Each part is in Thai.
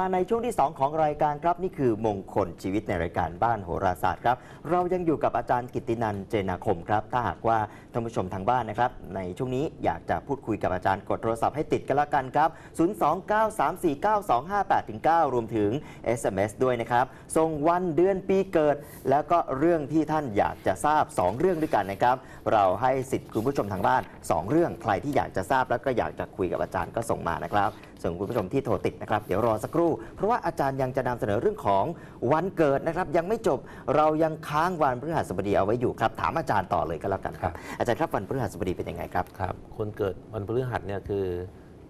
มาในช่วงที่ 2 ของรายการครับ นี่คือมงคลชีวิตในรายการบ้านโหราศาสตร์ครับ เรายังอยู่กับอาจารย์กิตตินันเจนาคมครับ ถ้าหากว่าท่านผู้ชมทางบ้านนะครับ ในช่วงนี้อยากจะพูดคุยกับอาจารย์กดโทรศัพท์ให้ติดกันละกันครับ 029349258-9 รวมถึง SMS ด้วยนะครับส่งวันเดือนปีเกิด แล้วก็เรื่องที่ท่านอยากจะทราบ 2 เรื่องด้วยกันนะครับ เราให้สิทธิ์คุณผู้ชมทางบ้าน 2 เรื่องใครที่อยากจะทราบแล้วก็อยากจะคุยกับอาจารย์ก็ส่งมานะครับ ส่วนคุณผู้ชมที่โทรติดนะครับ เดี๋ยวรอสักครู่ เพราะว่าอาจารย์ยังจะนำเสนอเรื่องของวันเกิดนะครับ ยังไม่จบเรายังค้างวันพฤหัสบดีเอาไว้อยู่ครับถามอาจารย์ต่อเลยก็แล้วกันครับ อาจารย์ครับวันพฤหัสบดีเป็นยังไงครับครับ คนเกิดวันพฤหัสเนี่ยคือ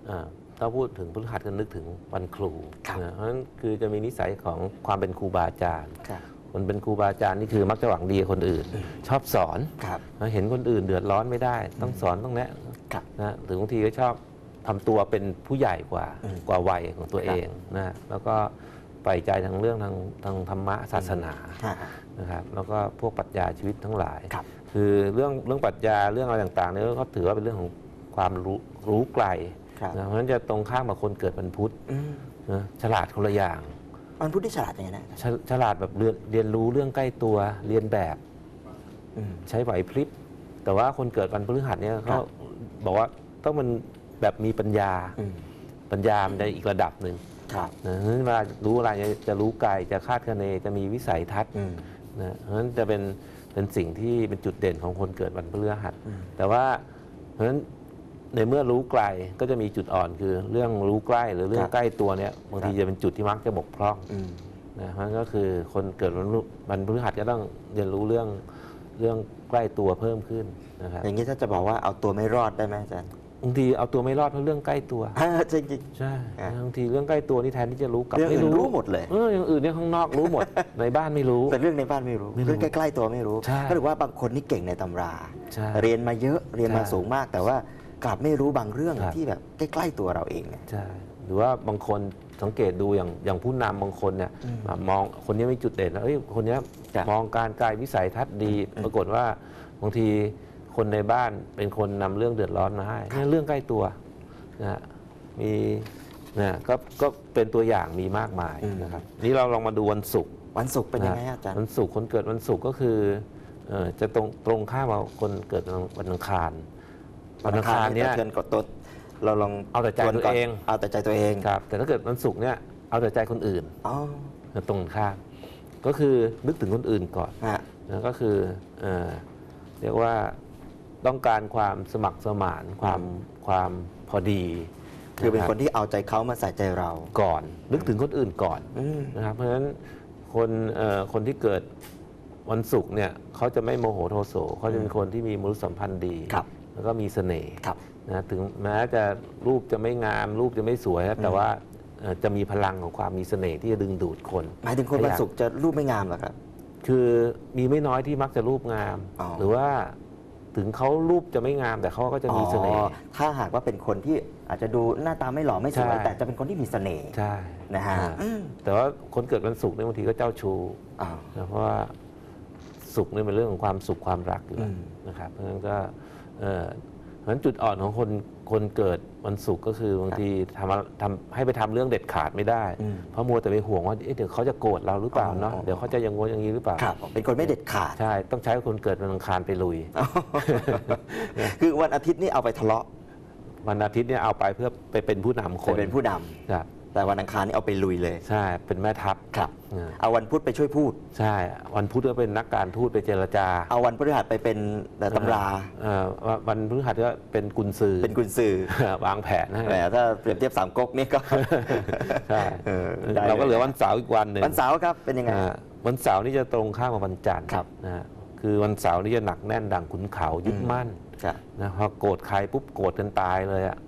อ่าถ้าพูดถึงพฤหัสก็นึกถึงวันครูครับนะเพราะฉะนั้นคือจะมีนิสัยของความเป็นครูบาอาจารย์ครับคนเป็นครูบาอาจารย์นี่คือมักจะหวังดีกับคนอื่น ชอบสอนครับเห็นคนอื่นเดือดร้อนไม่ได้ ต้องสอนต้องแนะครับนะหรือบางทีก็ชอบ ทำตัวเป็นผู้ใหญ่กว่าอืมกว่าวัยของตัวครับเองนะแล้วก็ใฝ่ใจทางเรื่องทางทางธรรมะศาสนาฮะนะครับแล้วก็พวกปรัชญาชีวิตทั้งหลายครับคือเรื่องเรื่องปรัชญาเรื่องอะไรต่างๆเนี่ยก็ถือว่าเป็นเรื่องของความรู้รู้ไกลครับนะเพราะฉะนั้นจะตรงข้ามกับคนเกิดวันพุธอืมนะฉลาดคนละอย่างวันพุธที่ฉลาดยังไงนะฉฉลาดแบบเรียนเรียนรู้เรื่องใกล้ตัวเรียนแบบอืมใช้ไหวพริบแต่ว่าคนเกิดวันพฤหัสเนี่ยครัเขาบบอกว่าต้องมัน แบบมีปัญญาอืมปัญญามันในอีกระดับหนึ่งครับนะเพราะฉะนั้นเวลารู้อะไรเนี่ยจะรู้ไกลจะคาดคะเนจะมีวิสัยทัศน์อืมนะเพราะฉะนั้นจะเป็นเป็นสิ่งที่เป็นจุดเด่นของคนเกิดวันพฤหัสอืมแต่ว่าเพราะฉะนั้นในเมื่อรู้ไกลก็จะมีจุดอ่อนคือเรื่องรู้ใกล้หรือเรื่อคงรับใกล้ตัวเนี่ยบางทีครับจะเป็นจุดที่มักจะบกพร่องอืมนะเพราะฉะนั้นก็คือคนเกิดวันพฤวันพฤหัสก็ต้องเรียนรู้เรื่องเรื่องใกล้ตัวเพิ่มขึ้นนะครับอย่างนี้ถ้าจะบอกว่าเอาตัวไม่รอดได้ไหมอาจารย์ บางทีเอาตัวไม่รอดเพราะเรื่องใกล้ตัวจริงจริง ใช่อะ บางทีเรื่องใกล้ตัวนี่แทนที่จะรู้กลับเรื่องไม่อื่นรู้รู้หมดเลย เอออย่างอื่นเนี่ยข้างนอกรู้หมด ในบ้านไม่รู้ แต่เรื่องในบ้านไม่รู้ ไม่รู้เรื่องใกล้ๆตัวไม่รู้ ใช่ก็ถือว่าบางคนนี่เก่งในตำรา ใช่เรียนมาเยอะเรียนมาใช่สูงมาก แต่ว่ากลับไม่รู้บางเรื่องครับ ที่แบบใกล้ๆตัวเราเองเนี่ย ใช่หรือว่าบางคนสังเกตดูอย่างอย่างผู้นำบางคนเนี่ยอืมอะมองคนนี้มีจุดเด่นแล้วเอ้ยคนนี้ครับมองการไกลวิสัยทัศน์ดีอืมปรากฏว่าบางที คนในบ้านเป็นคนนำเรื่องเดือดร้อนมาให้เนี่ยเรื่องใกล้ตัวนะฮะมีนะก็ก็เป็นตัวอย่างมีมากมายนะครับ นี่เราลองมาดูวันศุกร์วันศุกร์เป็นยังไงนะฮะอาจารย์วันศุกร์คนเกิดวันศุกร์ก็คือเอ่อจะตรงตรงข้ามกับคนเกิดวันอังคารวันอังคารเนี่ยเทือนกดตัวเราลองเอาแต่ใจทวนตัวก่นเองเอาแต่ใจตัวเองครับ แต่ถ้าเกิดวันศุกร์เนี่ยเอาแต่ใจคนอื่นอ๋อตรงข้ามก็คือนึกถึงคนอื่นก่อนฮะนะก็คือเอ่อเรียกว่า ต้องการความสมัครสมานความความพอดีคือเป็นรับคนที่เอาใจเขามาใส่ใจเราก่อน นึกถึงคนอื่นก่อนอืมนะครับ เพราะฉะนั้นคนเอ่อคนที่เกิดวันศุกร์เนี่ยเขาจะไม่โมโหโทโสเขาจะเป็นคนที่มีมนุษยสัมพันธ์ดีครับแล้วก็มีเสน่ห์ครับนะถึงแม้จะรูปจะไม่งาม รูปจะไม่สวยนะแต่อืมว่าเอ่อจะมีพลังของความมีเสน่ห์ที่จะดึงดูดคน หมายถึงคนวันศุกร์จะรูปไม่งามเหรอครับ คือมีไม่น้อยที่มักจะรูปงามอ๋อหรือว่า ถึงเขารูปจะไม่งามแต่เขาก็จะมีเสน่อ๋ห์อถ้าหากว่าเป็นคนที่อาจจะดูหน้าตาไม่หล่อไม่สวยใช่ แต่จะเป็นคนที่มีเสน่ห์ใช่ นะฮะอ่าอืมแต่ว่าคนเกิดวันศุกร์เนี่ยบางทีก็เจ้าชู้อ้าว นะเพราะว่าสุขเนี่ยเป็นเรื่องของความสุขความรักอยู่แล้วอืม นะครับเพราะฉะนั้นก็เอ่อ เพราะฉะนั้นจุดอ่อนของคนคนเกิดวันศุกร์ก็คือบางทีทำอะไรทำให้ไปทำเรื่องเด็ดขาดไม่ได้ อืม เพราะมัวแต่ไปห่วงว่าเอ๊ะเดี๋ยวเขาจะโกรธเราหรือเปล่าเนาะอ๋อเดี๋ยวเขาจะอยังงนอย่างนี้หรือเปล่า ครับเป็นคนไม่เด็ดขาด ใช่ ต้องใช้คนเกิดวันอังคารไปลุย คือวันอาทิตย์นี่เอาไปทะเลาะวันอาทิตย์เนี่ยเอาไปเพื่อไปเป็นผู้นำคจะนเป็นผู้นำ ครับ แต่วันอังคารนี่เอาไปลุยเลยใช่เป็นแม่ทัพครับอ่าเอาวันพุธไปช่วยพูด ใช่ วันพุธก็เป็นนักการทูตไปเจรจา เอาวันพฤหัสไปเป็นตำราเอ่อวันพฤหัสก็เป็นกุญซือเป็นกุญสือวางแผนให้แหมถ้าเปรียบเทียบสามก๊กนี่ก็ใช่เออได้เราก็เลยเหลือวันเสาร์อีกวันหนึ่งวันเสาร์ครับเป็นยังไงอ่าวันเสาร์นี่จะตรงข้ามกับวันจันทร์ครับนะฮะคือวันเสาร์นี่จะหนักแน่นดังขุนเขายึดมั่นครับนะพอโกรธใครปุ๊บโกรธกันตายเลยอะ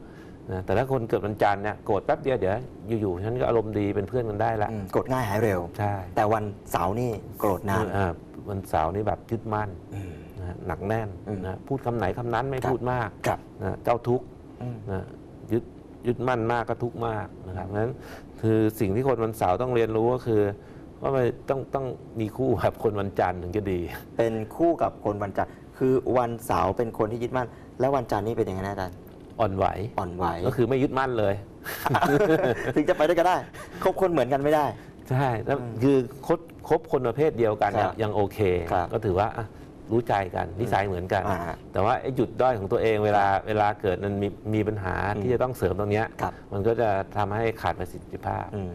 นะแต่ถ้าคนเกิดวันจันทร์เนี่ยโกรธแป๊บเดียวเดี๋ยวอยู่ๆฉันก็อารมณ์ดีเป็นเพื่อนกันได้ละอืมกดง่ายหายเร็ว ใช่แต่วันเสาร์นี่โกรธนานอ่าวันเสาร์นี่แบบยึดมั่นอืมนะฮะหนักแน่นอืมนะพูดคำไหนคำนั้นไม่ครับ พูดมากครับนะเจ้าทุกข์อืม นะยึดยึดมั่นมากก็ทุกข์มากนะครับเพราะฉะนั้นคือสิ่งที่คนวันเสาร์ต้องเรียนรู้ก็คือว่ามันต้องต้องมีคู่แบบคนวันจันทร์ถึงจะดี เป็นคู่กับคนวันจันทร์คือวันเสาร์เป็นคนที่ยึดมั่น แล้ววันจันทร์นี่เป็นยังไงนะอาจารย์ อ่อนไหว อ่อนไหว ก็คือไม่ยึดมั่นเลย ถึงจะไปด้วยกันได้ คบคนเหมือนกันไม่ได้ ใช่แล้วคือคบคบคนประเภทเดียวกันเนี่ยครับยังโอเค ครับก็ถือว่าอะรู้ใจกันนิสัยเหมือนกัน อ่าแต่ว่าไอ้จุดด้อยของตัวเองเวลาเวลาเกิดมันมีมีปัญหาอืมที่จะต้องเสริมตรงเนี้ยครับ มันก็จะทำให้ขาดประสิทธิภาพ อืม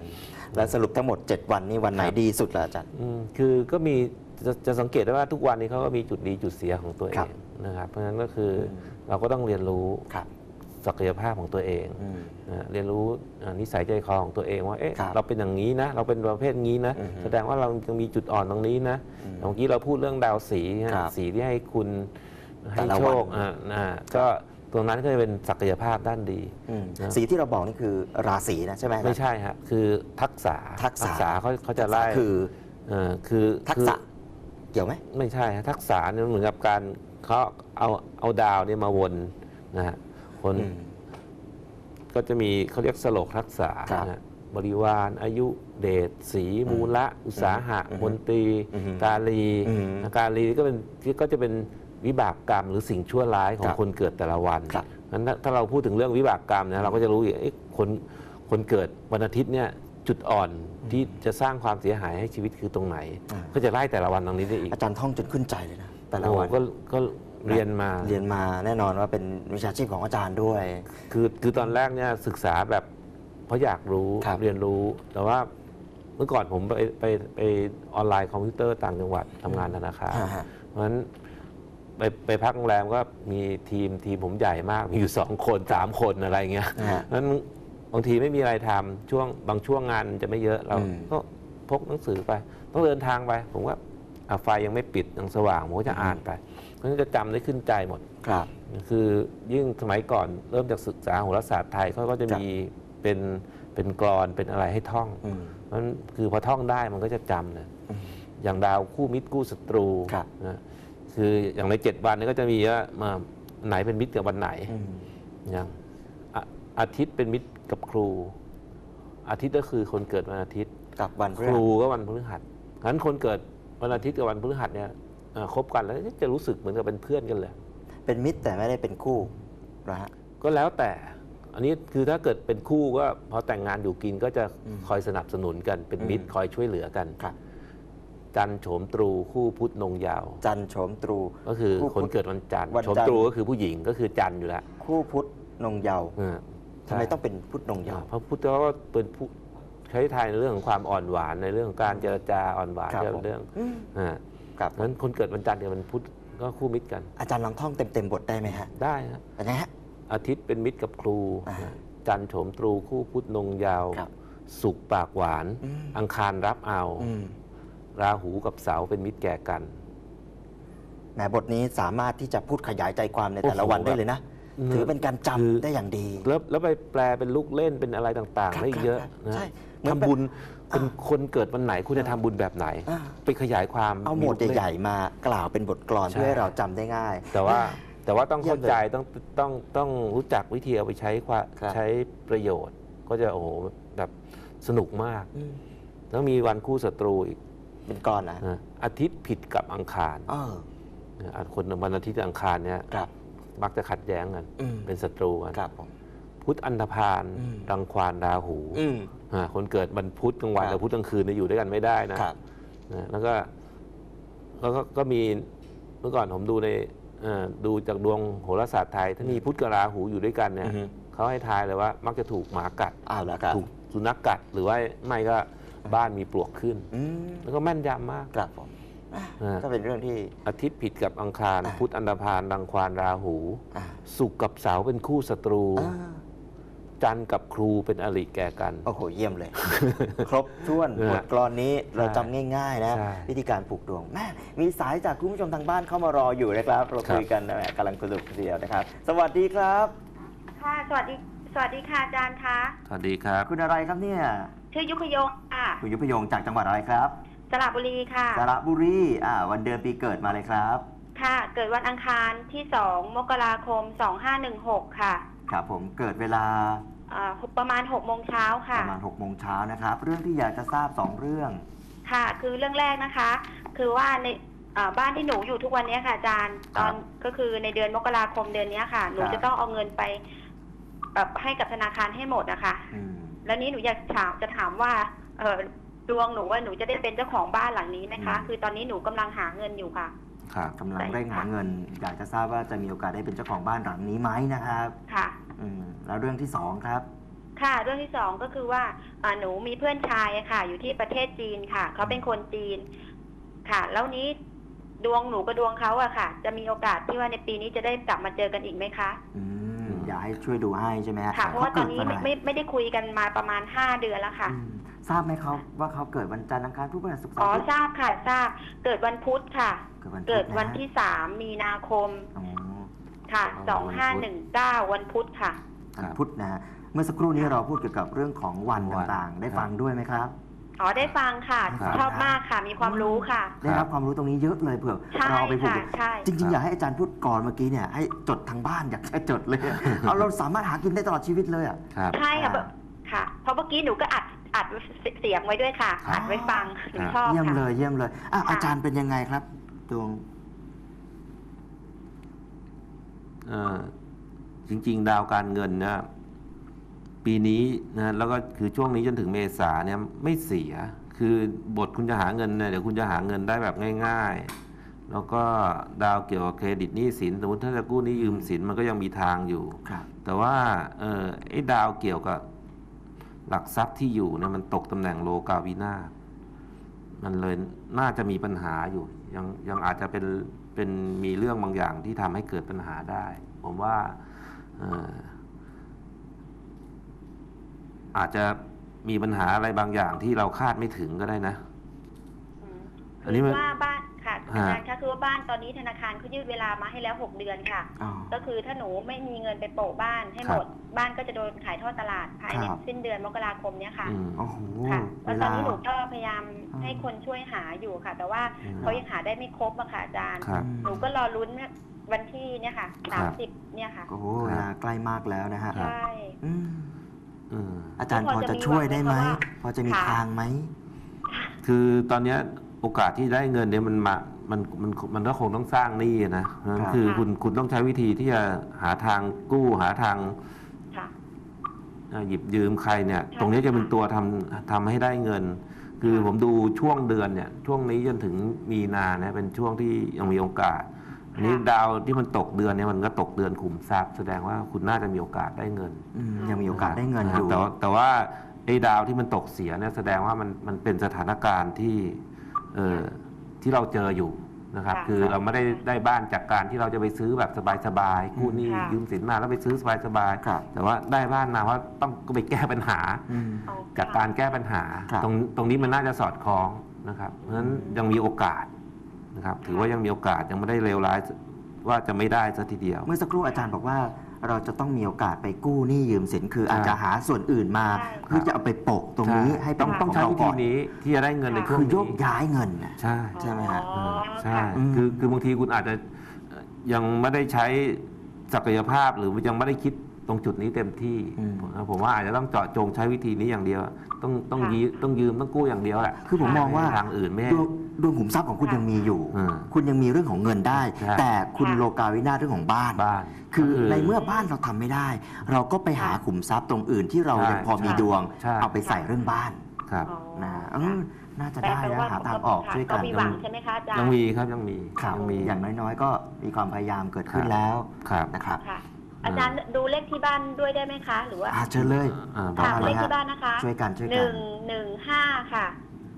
และสรุปทั้งหมด 7 วันนี้วันไหนครับดีสุดล่ะอาจารย์ อืมคือก็มีจะจะสังเกตได้ว่าทุกวันนี้เขาก็มีจุดดีจุดเสียของตัวเอครับงนะครับ เพราะฉะนั้นก็คืออมเราก็ต้องเรียนรู้ครับ ศักยภาพของตัวเองอืมนะเรียนรู้อ่านิสัยใจคอของตัวเองว่าเอ๊ะครับเราเป็นอย่างนี้นะเราเป็นประเภทนี้นะอือฮึแสดงว่าเรายังมีจุดอ่อนตรงนี้นะอืมเมื่อกี้เราพูดเรื่องดาวสีฮะครับสีที่ให้คุณให้แต่ละโชวันคอ่าอ่าก็ตรงนั้นก็จะเป็นศักยภาพด้านดีอืมนะสีที่เราบอกนี่คือราศีนะใช่ไหมไม่ใช่ฮะคือทักษะทักษะเขาเขาจะไล่คือเอ่อคือทักษะคือเกี่ยวไหมไม่ใช่ฮะทักษะเนี่ยมันเหมือนกับการเขาเอาเอาดาวเนี่ยมาวนนะฮะ คนอืมก็จะมีเขาเรียกสโลกทักษะครับนะฮะบริวารอายุเดชสีมูละ อุตสาหะอืมมนตรี อืมกาลีอืมกาลีก็เป็นก็จะเป็นวิบากกรรมหรือสิ่งชั่วร้ายขอคงรับคนเกิดแต่ละวันครับ งั้นถ้าถ้าเราพูดถึงเรื่องวิบากกรรมเนี่ยเราก็จะรู้อีกเอ๊ะคนคนเกิดวันอาทิตย์เนี่ยจุดอ่อนที่จะสร้างความเสียหายให้ชีวิตคือตรงไหนอ่าก็จะไล่แต่ละวันตรงนี้ได้อีก อาจารย์ท่องจนขึ้นใจเลยนะแต่ละโอ้วันก็ก็ เรียนมาเรียนมาแน่นอนว่าเป็นวิชาชีพของอาจารย์ด้วย คือคือตอนแรกเนี่ยศึกษาแบบเพราะอยากรู้ครับเรียนรู้ แต่ว่าเมื่อก่อนผมไปไปไปออนไลน์คอมพิวเตอร์ต่างจังหวัดทำงานธนาคารอ่าฮะเพราะฉะนั้นไปไปพักโรงแรมก็มีทีมทีมผมใหญ่มาก มีอยู่สองคนสามคนอะไรเงี้ยนะฮะเพราะฉะนั้นบางทีไม่มีอะไรทำช่วงบางช่วงงานจะไม่เยอะเราอืมก็พกหนังสือไป ต้องเดินทางไป ผมว่าอะไฟยังไม่ปิดยังสว่างผมก็จะอ่านไป เพราะฉะนั้นจะจำได้ขึ้นใจหมดครับ คือยิ่งสมัยก่อนเริ่มจากศึกษาโหราศาสตร์ไทยเขาก็จะครับมีเป็นเป็นกรอนเป็นอะไรให้ท่องอืมเพราะฉะนั้นคือพอท่องได้มันก็จะจำเลยอืมอย่างดาวคู่มิตรคู่ศัตรูครับนะคืออย่างในเจ็ดวันนี้ก็จะมีว่ามาไหนเป็นมิตรกับวันไหนอืมอย่างอะอาทิตย์เป็นมิตรกับครู อาทิตย์ก็คือคนเกิดวันอาทิตย์กับวันพคฤหัรูสก็วันพฤหัสงั้นคนเกิดวันอาทิตย์กับวันพฤหัสเนี่ยเอ่อ คบกันแล้วจะรู้สึกเหมือนกับเป็นเพื่อนกันเลยเป็นมิตรแต่ไม่ได้เป็นคู่นะฮะก็แล้วแต่ อันนี้คือถ้าเกิดเป็นคู่ก็พอแต่งงานอยู่กินก็จะอืมคอยสนับสนุนกันเป็นมิตรอืมคอยช่วยเหลือกันครับจันทร์โฉมตรูคู่พุธนงยาว จันทร์โฉมตรูก็คือคู่พุธคนเกิดวันจันทร์วันโฉมจันทร์ตรูก็คือผู้หญิงก็คือจันทร์อยู่แล้วคู่พุธนงเยาว์อ่าทำไมต้องเป็นพุธนงเยาอ่าว์เพราะพุทธก็เป็นผู้ใช้ไทยในเรื่องของความอ่อนหวานในเรื่องของการเจรจาอ่อนหวานครับเรื่องผมเรื่องอืมอ่า ครับงั้นคนเกิดวันจันทร์กับวันพุธก็คู่มิตรกัน อาจารย์ลองท่องเต็มเต็มๆบทได้ไหมฮะได้ฮะเป็นไงฮะ อาทิตย์เป็นมิตรกับครู อ่าจันทร์โฉมตรูคู่พุธนงยาว ครับสุกร์ปากหวาน อืม อังคารรับเอา อืมราหูกับเสาเป็นมิตรแก่กัน แหมบทนี้สามารถที่จะพูดขยายใจความในแต่ละโอ้โหวันได้เลยนะ อืม ถือเป็นการจำคือได้อย่างดี แล้วแล้วไปแปลเป็นลูกเล่นเป็นอะไรต่างครับๆได้อีกเยอะครับนะใช่เหมือนทำบุญ เป็นคนเกิดวันไหนคุณจะทำบุญแบบไหน อ่า ไปขยายความ เอาหมวดลูกล่นใหญ่ๆมากล่าวเป็นบทกลอนใช่ เพื่อให้เราจำได้ง่าย แต่ว่าแต่ว่าต้องเยี่ยมเข้าใจต้องต้องต้องรู้จักวิธีเอาไปใช้ความครับ ใช้ประโยชน์ ก็จะโอ้โหแบบสนุกมาก อืมแล้วมีวันคู่ศัตรูอีกเป็นก้อนนะนะอาทิตย์ผิดกับอังคารเออนะอะคนวันอาทิตย์กับอังคารเนี่ยครับมักจะขัดแย้งกัน อืมเป็นศัตรูกัน ครับผม พุธอันธพาลอืมรังควานราหูอืมอ่าคนเกิดวันพุธกลางวันครับกับพุธกลางคืนเนี่ยอยู่ด้วยกันไม่ได้นะครับนะแล้วก็แล้วก็ก็มีเมื่อก่อนผมดูในเอ่อดูจากดวงโหราศาสตร์ไทย ถ้ามีพุธกับราหูอยู่ด้วยกันเนี่ยอือฮึเขาให้ทายเลยว่า มักจะถูกหมากัดอ้าวแล้วครับถูกสุนัขกัด หรือว่าไม่ก็บ้านมีปลวกขึ้นอืมแล้วก็แม่นยำมากครับผมอะอ่าก็เป็นเรื่องที่อาทิตย์ผิดกับอังคารอ่าพุธอันดพานรังควานราหูอ่าสุกร์กับเสาร์เป็นคู่ศัตรูอ่า จันทร์กับครูเป็นอริแก่กัน โอ้โห เยี่ยมเลย ครบถ้วนนะบทกลอนนี้เราใช่จำง่าย ๆ นะ ใช่วิธีการผูกดวงแม่มีสายจากคุณผู้ชมทางบ้านเข้ามารออยู่นะครับ เราครับคุยกันแหมกำลังสนุกทีเดียวนะครับ สวัสดีครับ ค่ะ สวัสดี สวัสดีค่ะอาจารย์คะ สวัสดีครับ คุณอะไรครับเนี่ย ชื่อยุคยงค่ะ คุณยุพยงจากจังหวัดอะไรครับสระบุรีค่ะ สระบุรีอ่าวันเดือนปีเกิดมาเลยครับ ค่ะ เกิดวันอังคารที่ 2 มกราคม 2516 ค่ะ ครับผมเกิดเวลาอ่าประมาณ6โมงเช้าปค่ะ ระมาณ6โมงเช้านะครับ เรื่องที่อยากจะทราบ 2 เรื่อง ค่ะ คือเรื่องแรกนะคะ คือว่าในอ่าบ้านที่หนูอยู่ทุกวันนี้ค่ะอาจารย์คตรับอนก็คือในเดือนมกราคมเดือนนี้ค่ะ หนูครับ จะต้องเอาเงินไปเอ่อให้กับธนาคารให้หมดนะคะ อืม แล้วนี้หนูอยากถามจะถามว่าเออดวงหนูว่าหนูจะได้เป็นเจ้าของบ้านหลังนี้ไหมคะ อืม คือตอนนี้หนูกำลังหาเงินอยู่ค่ะ ครับกำลังเร่งหาเงิน อยากจะทราบว่าจะมีโอกาสได้เป็นเจ้าของบ้านหลังนี้ไหมนะครับค่ะ อืมแล้วเรื่องที่สองครับ ค่ะ เรื่องที่สองก็คือว่าอ่าหนูมีเพื่อนชายอะค่ะ อยู่ที่ประเทศจีนค่ะ เขาเป็นคนจีน ค่ะ แล้วนี้ดวงหนูกับดวงเขาอะค่ะ จะมีโอกาสที่ว่าในปีนี้จะได้กลับมาเจอกันอีกไหมคะ อืมอยากให้ช่วยดูให้ใช่ไหมฮะค่ะ เพราะว่าตอนนี้ขไม่กิดวัไม่ไม่ได้คุยกันมาประมาณห้าเดือนแล้วค่ะ อืม ทราบไหมครับว่าเขาเกิดวันจันทร์อังคารพุธพฤหัสศุกร์เสาอ๋อร์อาทิตย์ ทราบค่ะทราบเกิดวันพุธค่ะ เกิดวันพุธเกิดวันะที่สามมีนาคมอ๋อ ค่ะอ๋สอองวันห้าพุหธนึ่งเก้าวันพุธค่ะ วันพุธนะฮะเมื่อสักครู่นี้เราพูดเกี่ยวกับเรื่องของวันวันต่างๆ ได้ครับฟังด้วยไหมครับ อ๋อได้ฟังค่ะ ครับ ชอบมากค่ะมีความรู้ค่ะ ได้รับความรู้ตรงนี้เยอะเลยเผื่อใช่เราเอาไปผูก ค่ะใช่ จริงๆ อยากให้อาจารย์พูดก่อนเมื่อกี้เนี่ยให้จดทางบ้านอยากให้จดเลย เอาเราสามารถหากินได้ตลอดชีวิตเลยอะ ครับ ใช่ค่ะอ่าแบบค่ะเพราะเมื่อกี้หนูก็อัด อัดเสียงไว้ด้วยค่ะครับอัดไว้ฟังหนูครับชอบเยี่ยมค่ะเลยเยี่ยมเลยอะค่ะ อาจารย์เป็นยังไงครับดวง เอ่อจริง ๆ ดาวการเงินเนะปีนี้นะแล้วก็คือช่วงนี้จนถึงเมษาเนี่ยไม่เสีย คือบทคุณจะหาเงินเนี่ยเดี๋ยวคุณจะหาเงินได้แบบง่าย ๆ แล้วก็ดาวเกี่ยวกับเครดิตหนี้สินสมมติถ้าจะกู้หนี้ยืมสินมันก็ยังมีทางอยู่ ครับ แต่ว่าเออไอ้ดาวเกี่ยวกับ หลักทรัพย์ที่อยู่เนี่ยมันตกตำแหน่งโลกาวินาศมันเลยน่าจะมีปัญหาอยู่ ยังยังอาจจะเป็นเป็นมีเรื่องบางอย่างที่ทำให้เกิดปัญหาได้ ผมว่าเอ่ออาจจะมีปัญหาอะไรบางอย่างที่เราคาดไม่ถึงก็ได้นะอืมอันนี้คืมันอว่าบ้านค่ะฮะ อาจารย์คะคือว่าบ้านตอนนี้ธนาคารเขายืดเวลามาให้แล้วหกเดือนค่ะ อ๋อ ก็คือถ้าหนูไม่มีเงินไปโปะบ้านให้ครัหบมด บ้านก็จะโดนขายทอดตลาดภายในครับ สิ้นเดือนมกราคมเนี้ยค่ะอืมโอ้โหค่ะเวแล้วตอนลานี้หนูก็พยายามอ่าให้คนช่วยหาอยู่ค่ะ แต่ว่าอืม เขายังหาได้ไม่ครบอะค่ะอาจารย์ ครับ หนูก็รอลุ้นวันที่เนี่ยค่ะครัสามบสิบเนี่ยค่ะ โอ้โหเวลาใกล้มากแล้วนะฮะใช่ อืมอืมอาจารย์พพออจะจะมีช่วยได้ไหม หวังไหมคะว่าพอจะมีค่ะ ทางไหม คือตอนเนี้ยโอกาสที่ได้เงินเนี่ยมันมา มันมันมันก็คงต้องสร้างหนี้อะนะเพราะฉะนั้นครับคือคุณคุณต้องใช้วิธีที่จะหาทางกู้หาทางค่ะเอ่อหยิบยืมใครเนี่ยใช่ตรงนี้จะเป็นค่ะตัวทำทำให้ได้เงิน คือค่ะผมดูช่วงเดือนเนี่ย ช่วงนี้จนถึงมีนาเนี่ยเป็นช่วงที่ยังมีโอกาสอันนี้ดาวที่มันตกเดือนเนี่ยมันก็ตกเดือนขุมทรัพย์แสดงว่าคุณน่าจะมีโอกาสได้เงินอืมยังมีโอกาสได้เงินอยู่แต่ว่าแต่ว่าไอ้ดาวที่มันตกเสียเนี่ยแสดงว่ามันมันเป็นสถานการณ์ที่ เออ ที่เราเจออยู่นะครับ ค่ะคือเราไม่ได้ได้บ้านจากการที่เราจะไปซื้อแบบสบายๆกู้หนี้ค่ะ ยืมสินมาแล้วไปซื้อสบายๆครับแต่ว่าได้บ้านมาว่าต้องก็ไปแก้ปัญหา อืม เอาจากค่ะการแก้ปัญหา ครับตรงตรงนี้มันน่าจะสอดคล้องนะครับ เพราะฉะนั้นยังมีโอกาสนะครับ ถือว่ายังมีโอกาสยังไม่ได้เลวร้ายว่าจะไม่ได้ซะทีเดียว เมื่อสักครู่อาจารย์บอกว่า เราจะต้องมีโอกาสไปกู้หนี้ยืมสินคือใช่อาจจะหาส่วนอื่นมาใช่ เพื่อจะเอาไปโปะตรงนี้ให้เป็ต้นองขต้ององใช้เราวิก่ธีอนนี้ที่จะได้เงินในช่วงคือนี้โยกย้ายเงินน่ะ ใช่ ใช่ไหมฮะ อ๋อใช่ ค่ะอืมคือ คือบางทีคุณอาจจะเอ่อยังไม่ได้ใช้ศักยภาพหรือยังไม่ได้คิด ตรงจุดนี้เต็มที่อืมผมผมว่าอาจจะต้องเจาะจงใช้วิธีนี้อย่างเดียว ต้องต้องค่ะยืมต้องยืมต้องกู้อย่างเดียวแหละคือผมมองว่าทางอื่นไม่ให้ดวงดวงขุมทรัพย์ของคุณค่ะยังมีอยู่อืมคุณยังมีเรื่องของเงินได้ใช่แต่คุณค่ะโลกาวินาศเรื่องของบ้านบ้านคือก็ในเมื่อบ้านเราทำไม่ได้ เราก็ไปหาค่ะขุมทรัพย์ตรงอื่นที่เราใช่ยังพอมีใช่ดวงใช่เอาไปใส่เรื่องบ้านครับอ๋อนะเออน่าจะแต่ได้แปลนะว่าหาทางออกค่ะช่วยกันมีหวังใช่ไหมคะอาจารย์ยังมีครับยังมีครับยังมีอย่างน้อยๆ ก็มีความพยายามเกิดขึ้นแล้วครับนะครับค่ะ อาจารย์ดูเลขที่บ้านด้วยได้ไหมคะ หรือว่าอาเชิญเลยอ่าบอกค่ะมาเลเลยขฮะที่บ้านนะคะช่วยกันช่วยหกันึ่นงหนึ่งห้าค่ะ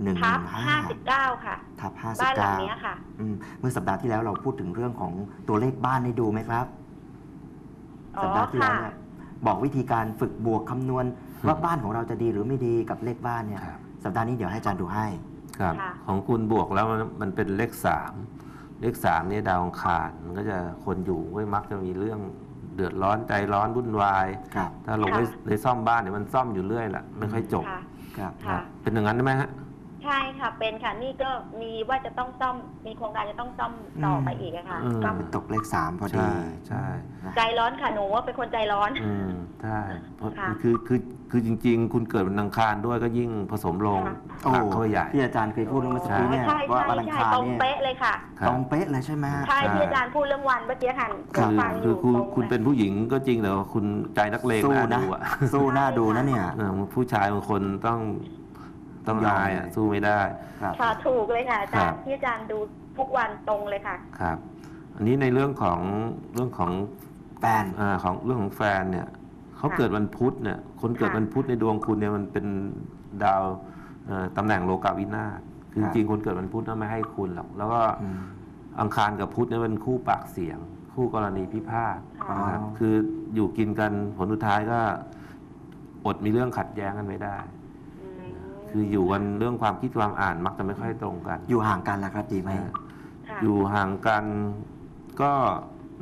หนึ่งทับห้าห้าสิบเก้าค่ะ ทับห้าสิบบ้านหลังเก้าเนี้ยค่ะ อืมเมื่อสัปดาห์ที่แล้วเราพูดถึงเรื่องของตัวเลขบ้านให้ดูไหมครับ อ๋อสัปดาห์ที่แล้วค่ะเนี่ยบอกวิธีการฝึกบวกคำนวณว่าบ้านของเราจะดีหรือไม่ดีกับเลขบ้านเนี่ย ครับสัปดาห์นี้เดี๋ยวให้อาจารย์ดูให้ ครับ ค่ะ ของคุณบวกแล้วมันมันเป็นเลขสามเลขสามเนี่ยดาวอังคารมันก็จะคนอยู่ก็มักจะมีเรื่อง เดือดร้อนใจร้อนวุ่นวาย ครับ ถ้าลงค่ะในในซ่อมบ้านเนี่ยมันซ่อมอยู่เรื่อยแหละไม่ค่อยจบ ค่ะ ครับ ค่ะ เป็นอย่างนั้นได้ไหมฮะ ใช่ใช่ค่ะเป็นค่ะนี่ก็มีว่าจะต้องซ่อมมีโครงการจะต้องซ่อมต่อไปอีกอะค่ะอืมซ่อมตกเลขสามพอดีใช่ใช่นะใจร้อนค่ะหนูว่าเป็นคนใจร้อน อืมใช่เพราะค่ะคือคือคือจริง ๆ คุณเกิดวันอังคารด้วยก็ยิ่งผสมลงค่ะโอ้หนักเข้าไปใหญ่ ที่อาจารย์เคยพูดเมื่อสักครู่เนี่ยใช่ว่าใช่วันอังใช่คารตรงเนี่ยเป๊ะเลยค่ะครับตรงเป๊ะเลยใช่ไหมฮะใช่ใช่ที่อาจารย์พูดเรื่องวันเมื่อกี้ค่ะครับคือฟังอคือยู่คุณตรงคุณเป็นผู้หญิงก็จริงแต่ว่าคุณใจนักเลงสู้น่านะดูอะสู้หน้าดูนะเนี่ย เออผู้ชายบางคนต้อง ต้องยอมอายอะเลยสู้ไม่ได้ครับค่ะถูกเลยค่ะอาจารครัย์บที่อาจารย์ดูทุกวันตรงเลยค่ะครับ อันนี้ในเรื่องของเรื่องของแฟนอ่าของเรื่องของแฟนเนี่ยเขาค่ะเกิดวันพุธเนี่ยคนเกิดค่ะวันพุธในดวงคุณเนี่ยมันเป็นดาวเอ่อตำแหน่งโลกาวินาศคือคจรับริงๆคนเกิดวันพุธน่ะไม่ให้คุณหรอกแล้วก็อืมอังคารกับพุธเนี่ยเป็นคู่ปากเสียง คู่กรณีพิพาทค่ะนะครับอ๋อคืออยู่กินกันผลสุดท้ายก็อดมีเรื่องขัดแย้งกันไม่ได้ม คืออยู่กันเรื่องความคิดความอ่านมักจะไม่ค่อยตรงกัน อยู่ห่างกันแล้วครับดีไหมค่ะอยู่ห่างกันก็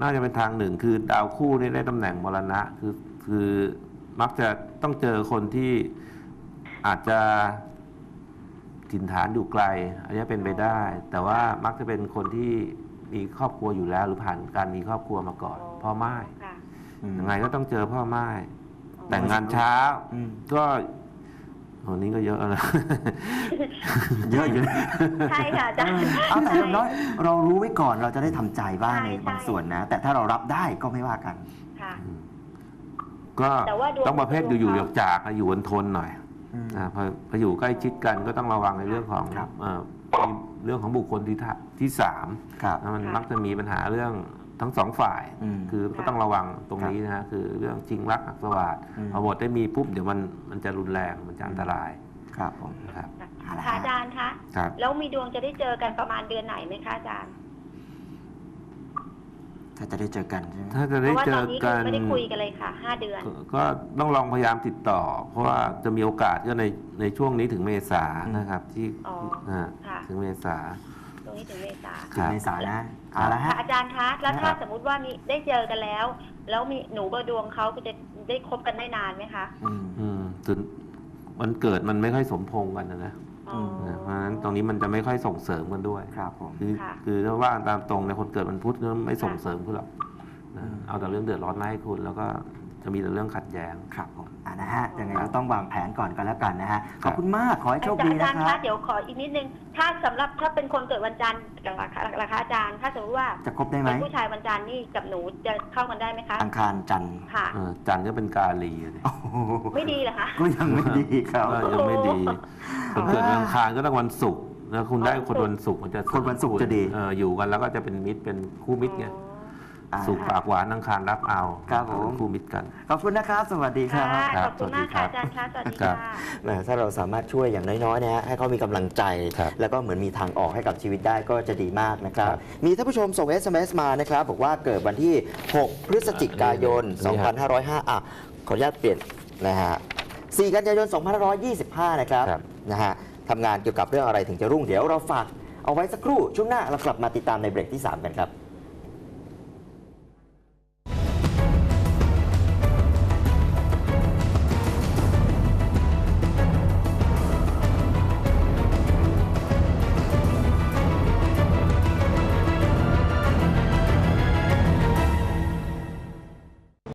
น่าจะเป็นทางหนึ่ง คือดาวคู่นี่ได้ตำแหน่งมรณะคือคือมักจะต้องเจอคนที่อาจจะถิ่นฐานอยู่ไกลอันนี้เป็นไปได้ แต่ว่ามักจะเป็นคนที่มีครอบครัวอยู่แล้ว หรือผ่านการมีครอบครัวมาก่อน พ่อไม้ค่ะอืมยังไงก็ต้องเจอพ่อไม้อ๋อแต่งงานช้าอืม ก็ โหนี้ก็เยอะแล้วนะเยอะอยู่ ใช่ค่ะอาจารย์ เอาแต่อย่างน้อยเรารู้ไว้ก่อนเราจะได้ทำใจบ้างใช่ในใช่บางส่วนนะ แต่ถ้าเรารับได้ก็ไม่ว่ากัน ค่ะ ก็แต่ว่าดวง ต้องประเภทอยู่อยู่ดๆวงเขาจากๆอยู่บนทนหน่อยอืมนะพอพออยู่ใกล้ชิดกันก็ต้องระวังในเรื่องของครับ เอ่อมีเรื่องของบุคคลที่ทะที่สามครับ นะมันค่ะ มักจะมีปัญหาเรื่อง ทั้งสองฝ่ายอืมคือก็ต้องระวังตรงนี้นะฮะคือเรื่องจริงรักอักสวาดอืมพอบทได้มีปุ๊บเดี๋ยวมันมันจะรุนแรงมันจะอันตรายครับผมนะครับเอาละค่ะอาจารย์คะครับแล้วมีดวงจะได้เจอกันประมาณเดือนไหนไหมคะอาจารย์ ถ้าจะได้เจอกันใช่ไหมถ้าจะเพได้ราะว่าเจตออนนี้กัคือนไม่ได้คุยกันเลยค่ะห้าเดือนก็ก็ต้องลองพยายามติดต่อ เพราะว่าจะมีโอกาสก็ในในช่วงนี้ถึงเมษานะครับ ที่อ๋อนะฮะค่ะถึงเมษาตรงนี้ถึงเมษาครับในสายนะ เอาละค่ะฮะอาจารย์คะแล้วครัถ้าบสมมุติว่ามีได้เจอกันแล้ว แล้วมีหนูกับดวงเขาก็จะได้คบกันได้นานไหมคะอืม อืมถึงมันเกิดมันไม่ค่อยสมพงษ์กันนะนะอ๋อ นะเพราะฉะนั้นตรงนี้มันจะไม่ค่อยส่งเสริมกันด้วย ครับผม คือค่ะ คือถ้าว่าตามตรงในยคนเกิดวันพุธก็ไม่ส่งค่ะเสริมคุณหรอกนะอืม เอาแต่เรื่องเดือดร้อนมาให้คุณ แล้วก็จะมีแต่เรื่องขัดแย้ง ครับผม อ่านะฮะยังไงก็ต้องวางแผนก่อนกันแล้วกันนะฮะขอบคุณมากขอให้โชคดีอานะจารย์ครัคะบเดี๋ยวขออีกนิดนึง ถ้าสำหรับถ้าเป็นคนเกิดวันจันทร์กับราคาราคาอาจารย์ ถ้าสมมติว่าจะครบได้ไหม เป็นผู้ชายวันจันทร์นี่กับหนูจะเข้ากันได้ไหมคะ อังคารจันทร์ค่ะ เออจันทร์ก็เป็นกาลีอะสิ โอ้โหไม่ดีเหรอคะ ก็ยังไม่ดีครับ ก็ยังไม่ดี คนเกิดวันอังคารก็ต้องวันศุกร์นะคุณได้อ๋อคนวันศุกร์มันจะคนวันศุกร์จะดี เอออยู่กันแล้วก็จะเป็นมิตรเป็นคู่มิตรไงอ่า สุกร์ปากหวานอังคารรับเอาครับผมเป็นคู่มิตรกัน ขอบคุณนะครับ สวัสดีคค่ะรับครัขบอบคุณมากสวัค่ะสดีอาจารย์คะสวัสดีครัค่ะ บ แหมถ้าเราสามารถช่วยอย่างน้อยๆนะฮะให้เขามีกำลังใจ ครับ แล้วก็เหมือนมีทางออกให้กับชีวิตได้ก็จะดีมากนะครับครับมีท่านผู้ชมส่ง SMS มานะครับ บอกว่าเกิดวันที่ 6 พฤศจิกายนนี่ครับ2505 อะ ขออนุญาตเปลี่ยนนะฮะ 4 กันยายน 2525 นะครับ ครับ นะฮะทำงานเกี่ยวกับเรื่องอะไรถึงจะรุ่งเดี๋ยวเราฝากเอาไว้สักครู่ช่วงหน้าเรากลับมาติดตามในเบรกที่ 3 กันครับ